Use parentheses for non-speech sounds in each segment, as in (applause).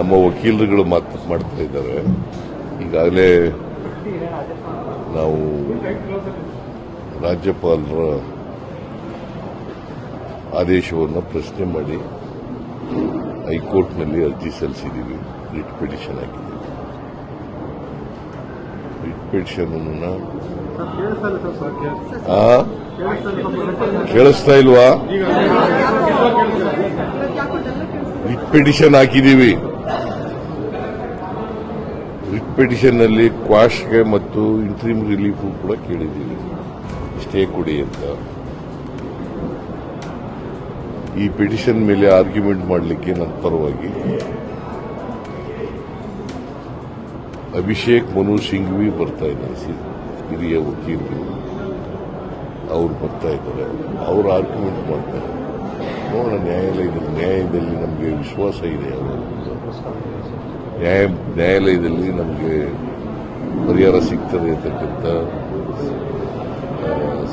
ನಮ್ಮ ವಕೀಲರುಗಳು ಮಾತು ಮಾಡ್ತಾ ಇದ್ದಾರೆ. ಈಗಾಗಲೇ ನಾವು ರಾಜ್ಯಪಾಲರ ಆದೇಶವನ್ನು ಪ್ರಶ್ನೆ ಮಾಡಿ ಹೈಕೋರ್ಟ್ನಲ್ಲಿ ಅರ್ಜಿ ಸಲ್ಲಿಸಿದ್ದೀವಿ. ರಿಟ್ ಪಿಟಿಷನ್ ಹಾಕಿದ್ದೀವಿ. ರಿಟ್ ಪಿಟಿಷನ್ ಕೇಳಿಸ್ತಾ ಇಲ್ವಾ? ರಿಟ್ ಪಿಟಿಷನ್ ಹಾಕಿದ್ದೀವಿ. ರಿಟ್ ಪಿಟಿಷನ್ನಲ್ಲಿ ಕ್ವಾಶ್ಗೆ ಮತ್ತು ಇಂಟ್ರೀಮ್ ರಿಲೀಫ್ ಕೂಡ ಕೇಳಿದ್ದೀವಿ. ಸ್ಟೇ ಕೊಡಿ ಅಂತ. ಈ ಪಿಟಿಷನ್ ಮೇಲೆ ಆರ್ಗ್ಯುಮೆಂಟ್ ಮಾಡಲಿಕ್ಕೆ ನನ್ನ ಪರವಾಗಿ ಅಭಿಷೇಕ್ ಮನು ಸಿಂಘ್ವಿ ಬರ್ತಾ ಇದ್ದಾರೆ. ಹಿರಿಯ ವಕೀಲರು. ಅವ್ರು ಬರ್ತಾ ಇದ್ದಾರೆ. ಅವರು ಆರ್ಗ್ಯುಮೆಂಟ್ ಮಾಡ್ತಾರೆ. ನೋಡೋಣ, ನ್ಯಾಯಾಲಯದಲ್ಲಿ, ನ್ಯಾಯದಲ್ಲಿ ನಮಗೆ ವಿಶ್ವಾಸ ಇದೆ ಅವರು ನ್ಯಾಯ ನ್ಯಾಯಾಲಯದಲ್ಲಿ ನಮಗೆ ಪರಿಹಾರ ಸಿಗ್ತದೆ ಅಂತಕ್ಕಂಥ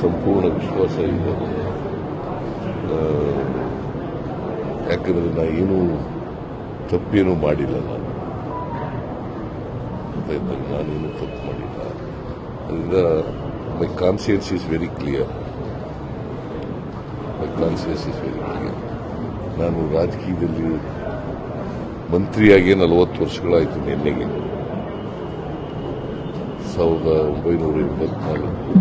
ಸಂಪೂರ್ಣ ವಿಶ್ವಾಸ ಇದೆ. ಯಾಕಂದರೆ ನಾ ಏನು ತಪ್ಪೇನು ಮಾಡಿಲ್ಲ ನಾನು. ಗೊತ್ತಾಯ್ತಾ? ನಾನೇನು ತಪ್ಪು ಮಾಡಿಲ್ಲ. ಅದರಿಂದ my conscience is very clear my conscience is very clear ನಾನು ರಾಜಕೀಯದಲ್ಲಿ ಮಂತ್ರಿಯಾಗಿ ನಲವತ್ತು ವರ್ಷಗಳಾಯಿತು ನಿನ್ನೆಗೆ. ಸಾವಿರದ ಒಂಬೈನೂರ ಎಂಬತ್ನಾಲ್ಕು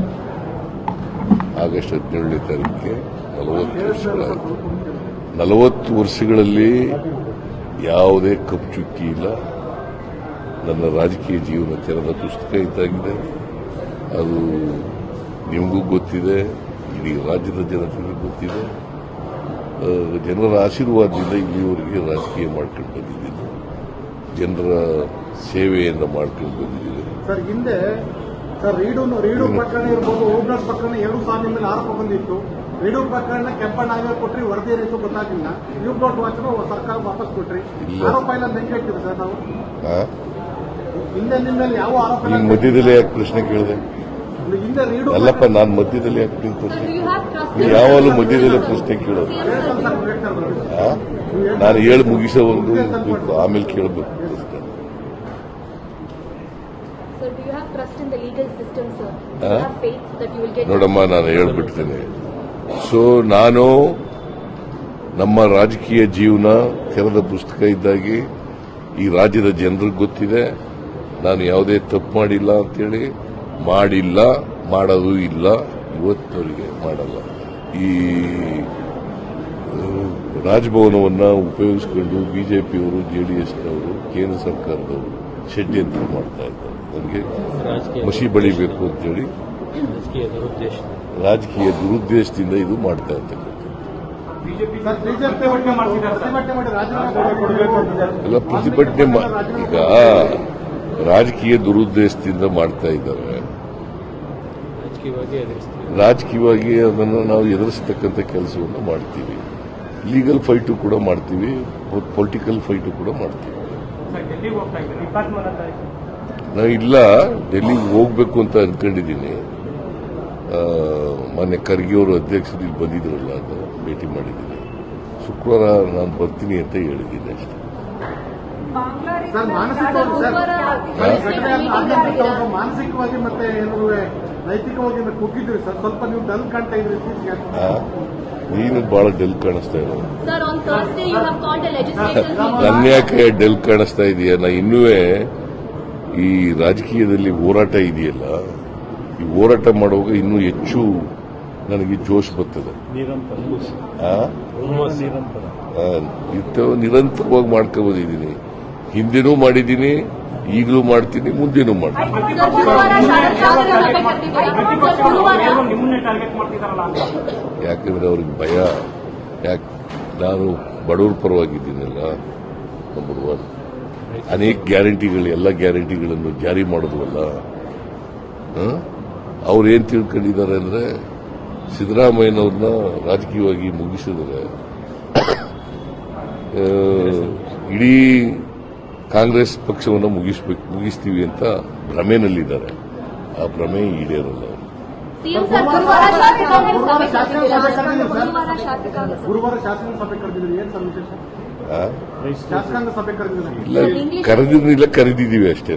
ಆಗಸ್ಟ್ ಹದಿನೇಳನೇ ತಾರೀಕಿಗೆ ನಲವತ್ತು ವರ್ಷಗಳಾಯಿತು. ನಲವತ್ತು ವರ್ಷಗಳಲ್ಲಿ ಯಾವುದೇ ಕಪ್ಪು ಚುಕ್ಕಿ ಇಲ್ಲ. ನನ್ನ ರಾಜಕೀಯ ಜೀವನ ತೆರೆದ ಪುಸ್ತಕ ಇದ್ದಾಗಿದೆ. ಅದು ನಿಮಗೂ ಗೊತ್ತಿದೆ. ಇಡೀ ರಾಜ್ಯದ ಜನತೆಗೆ ಗೊತ್ತಿದೆ. ಜನರ ಆಶೀರ್ವಾದದಿಂದ ಇಲ್ಲಿಯವರೆಗೆ ರಾಜಕೀಯ ಮಾಡ್ಕೊಂಡು ಬಂದಿದ್ದೀನಿ. ಜನರ ಸೇವೆಯಿಂದ ಮಾಡ್ಕೊಂಡು ಬಂದಿದ್ದೀನಿ. ಸರ್ ಹಿಂದೆ ಸರ್ ರೀಡು ರೀಡು ಪ್ರಕರಣ ಇರ್ಬೋದು ಓಬ್ರಾಸ್ ಪ್ರಕರಣ ಎರಡು ಸಾವಿರ ಮೇಲೆ ಆರೋಪ ಬಂದಿತ್ತು. ರೀಡು ಪ್ರಕರಣ ಕೆಂಪಣ್ಣ ಆಗಿ ಕೊಟ್ರಿ ವರದಿ ಏನಿತ್ತು ಗೊತ್ತಾಗಿಲ್ಲ. ನ್ಯೂ ಬೋರ್ಡ್ ವಾಚ್ ಸರ್ಕಾರ ವಾಪಸ್ ಕೊಟ್ರಿ. ಆರೋಪ ಇಲ್ಲ ಹೇಳ್ತೀವಿ ಸರ್ ನಾವು? ಹಿಂದೆ ನಿಮ್ಮಲ್ಲಿ ಯಾವ ಆರೋಪ ಮಧ್ಯದಲ್ಲಿ ಯಾಕೆ ಪ್ರಶ್ನೆ ಕೇಳಿದೆ? ಅಲ್ಲಪ್ಪ ನಾನು ಮಧ್ಯದಲ್ಲಿ ಯಾಕೆ ನಿಂತು Sir, ಪ್ರಶ್ನೆ do you have trust ನೀವು ಯಾವಾಗಲೂ ಮಧ್ಯದಲ್ಲಿ ಪ್ರಶ್ನೆ ಕೇಳೋದು? ನಾನು ಹೇಳಿ ಮುಗಿಸೋ ಒಂದು ಆಮೇಲೆ ಕೇಳಬೇಕು ಪ್ರಶ್ನೆ. ನೋಡಮ್ಮ ನಾನು ಹೇಳ್ಬಿಡ್ತೇನೆ. ಸೊ ನಾನು ನಮ್ಮ ರಾಜಕೀಯ ಜೀವನ ತೆರೆದ ಪುಸ್ತಕ ಇದ್ದಾಗಿ ಈ ರಾಜ್ಯದ ಜನರಿಗೆ ಗೊತ್ತಿದೆ. ನಾನು ಯಾವುದೇ ತಪ್ಪು ಮಾಡಿಲ್ಲ ಅಂತೇಳಿ. ಮಾಡಿಲ್ಲ ಮಾಡೋದು ಇಲ್ಲ ಇವತ್ತವರಿಗೆ ಮಾಡಲ್ಲ. ಈ ರಾಜಭವನವನ್ನ ಉಪಯೋಗಿಸಿಕೊಂಡು ಬಿಜೆಪಿಯವರು ಜೆಡಿಎಸ್ನವರು ಕೇಂದ್ರ ಸರ್ಕಾರದವರು ಷಡ್ಯಂತ್ರ ಮಾಡ್ತಾ ಇದ್ದಾರೆ. ನನಗೆ ರಾಜಕೀಯ ಮಸಿ ಬಳಿಬೇಕು ಅಂತೇಳಿ ರಾಜಕೀಯ ದುರುದ್ದೇಶ. ದುರುದ್ದೇಶದಿಂದ ಇದು ಮಾಡ್ತಾ ಇರ್ತಕ್ಕಂಥದ್ದು. ಎಲ್ಲ ಪ್ರತಿಭಟನೆ ಈಗ ರಾಜಕೀಯ ದುರುದ್ದೇಶದಿಂದ ಮಾಡ್ತಾ ಇದ್ದಾರೆ ರಾಜಕೀಯವಾಗಿ ಅದನ್ನು ನಾವು ಎದುರಿಸತಕ್ಕಂಥ ಕೆಲಸವನ್ನು ಮಾಡ್ತೀವಿ. ಲೀಗಲ್ ಫೈಟು ಕೂಡ ಮಾಡ್ತೀವಿ ಪೊಲಿಟಿಕಲ್ ಫೈಟು ಕೂಡ ಮಾಡ್ತೀವಿ. ನಾವು ಇಲ್ಲ ಡೆಲ್ಲಿಗೆ ಹೋಗ್ಬೇಕು ಅಂತ ಅನ್ಕೊಂಡಿದ್ದೀನಿ. ಮಾನ್ಯ ಮೊನ್ನೆ ಖರ್ಗೆ ಅವರು ಅಧ್ಯಕ್ಷರು ಇಲ್ಲಿ ಬಂದಿದ್ರಲ್ಲ ಅದು ಭೇಟಿ ಮಾಡಿದ್ದೀನಿ. ಶುಕ್ರವಾರ ನಾನು ಬರ್ತೀನಿ ಅಂತ ಹೇಳಿದ್ದೀನಿ ಅಷ್ಟೇ. ಸರ್ ಮಾನಸಿಕವಾಗಿ ಸರ್. ಮಾನಸಿಕವಾಗಿ ಮತ್ತೆ ಏನಾದ್ರು ನೈತಿಕವಾಗಿ ಕುಗ್ಗಿದ್ರಿ ಸರ್? ಸ್ವಲ್ಪ ನೀವು ಡಲ್ ಕಾಣ್ತಾ ಇದ್ರಿ ನೀನು ಬಹಳ ಡೆಲ್ ಕಾಣಿಸ್ತಾ ಇರೋ Sir, on Thursday you have called a legislative meeting. ನನ್ನ ಯಾಕೆ ಡೆಲ್ ಕಾಣಿಸ್ತಾ ಇದೆಯಾ? ನಾ ಇನ್ನೂ ಈ ರಾಜಕೀಯದಲ್ಲಿ ಹೋರಾಟ ಇದೆಯಲ್ಲ ಈ ಹೋರಾಟ ಮಾಡುವಾಗ ಇನ್ನೂ ಹೆಚ್ಚು ನನಗೆ ಜೋಶ್ ಬರ್ತದೆ. ಆ? ಆ, ನಿತ್ಯ ನಿರಂತರವಾಗಿ ಮಾಡ್ಕೊಂಡ್ಬಂದಿದ್ದೀನಿ ಹಿಂದೆನೂ ಮಾಡಿದ್ದೀನಿ ಈಗಲೂ ಮಾಡ್ತೀನಿ ಮುಂದೆನೂ ಮಾಡ್ತೀನಿ. ಯಾಕಂದ್ರೆ ಅವ್ರಿಗೆ ಭಯ. ಯಾಕೆ ನಾನು ಬಡವ್ರ ಪರವಾಗಿದ್ದೀನಲ್ಲ ನಂಬರ್ ಒನ್ ಅನೇಕ ಗ್ಯಾರಂಟಿಗಳು ಎಲ್ಲ ಗ್ಯಾರಂಟಿಗಳನ್ನು ಜಾರಿ ಮಾಡಿದ್ವಲ್ಲ ಅವ್ರು ಏನ್ ತಿಳ್ಕೊಂಡಿದ್ದಾರೆ ಅಂದ್ರೆ ಸಿದ್ದರಾಮಯ್ಯನವ್ರನ್ನ ರಾಜಕೀಯವಾಗಿ ಮುಗಿಸಿದ್ರೆ (coughs) ಇಡೀ ಕಾಂಗ್ರೆಸ್ ಪಕ್ಷವನ್ನು ಮುಗಿಸ್ಬೇಕು ಮುಗಿಸ್ತೀವಿ ಅಂತ ಭ್ರಮೆನಲ್ಲಿದ್ದಾರೆ. ಆ ಭ್ರಮೆ ಈಡೇರಲ್ಲ ಇಲ್ಲ ಕರೆದಿರ್ಲಿಲ್ಲ ಕರೆದಿದ್ದೀವಿ ಅಷ್ಟೇ.